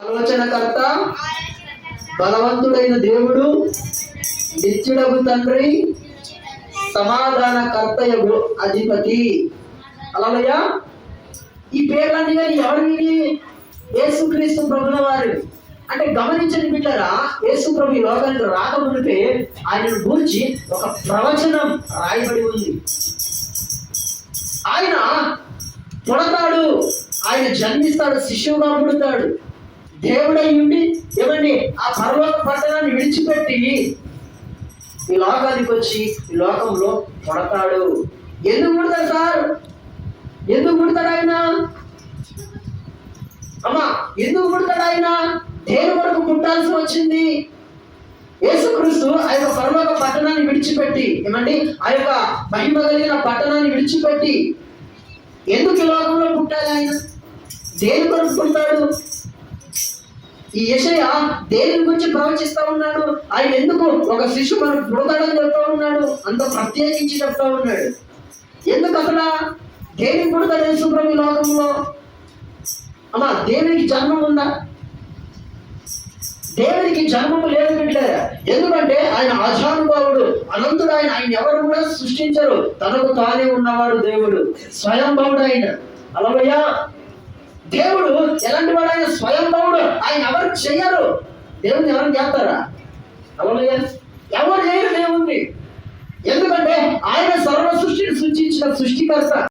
ఆలోచనకర్త బలవంతుడైన దేవుడు నిత్యుడగు తండ్రి సమాధానకర్తయగు అధిపతి. అలలయ ఈ పేర్లన్నీ కానీ ఎవరివి యేసుక్రీస్తు ప్రభుల వారు. అంటే గమనించని బిడ్డరా యేసు ప్రభు ఈ లోకానికి రాకముందుకే ఆయనను గురించి ఒక ప్రవచనం రాయబడి ఉంది. ఆయన పుడతాడు ఆయన జన్మిస్తాడు శిష్యువుగా పుడతాడు. దేవుడై ఉండి ఏమండి ఆ పర్వత పట్టణాన్ని విడిచిపెట్టి ఈ లోకానికి వచ్చి ఈ లోకంలో పుడతాడు. ఎందుకు పుడతాడు సార్? ఎందుకు పుడతాడు ఆయన? అమ్మా ఎందుకు పుడతాడు ఆయన? దేని వరకు పుట్టాల్సి వచ్చింది? యేసుక్రీస్తు ఆ యొక్క పరలోక పట్టణాన్ని విడిచిపెట్టి ఏమండి? ఆ యొక్క మహిమ కలిగిన పట్టణాన్ని విడిచిపెట్టి ఎందుకు లోకంలో పుట్టాలి ఆయన? దేని కొరకు పుడతాడు? ఈ యశయ దేని గురించి ప్రవచిస్తా ఉన్నాడు? ఆయన ఎందుకు ఒక శిశు మనకు పుడతాడని చెప్తా ఉన్నాడు? అంత ప్రత్యేకించి చెప్తా ఉన్నాడు? ఎందుకు అసలు దేని పుడతాడు శుభ్రం ఈ లోకంలో? అమ్మా దేవునికి జన్మం ఉందా? దేవునికి జన్మము లేదు బిడ్డారా ఎందుకంటే ఆయన ఆజానుభావుడు అనంతుడు ఆయన ఆయన ఎవరు కూడా సృష్టించరు. తనకు తానే ఉన్నవాడు దేవుడు స్వయంభవుడు ఆయన. అలవయ్యా! దేవుడు ఎలాంటి వాడు? ఆయన స్వయంభవుడు. ఆయన ఎవరు చెయ్యరు. దేవుని ఎవరు చేస్తారా? అలవయ్యా ఎవరు చేయరు దేవుణ్ణి. ఎందుకంటే ఆయన సర్వ సృష్టిని సృష్టించిన సృష్టికర్త.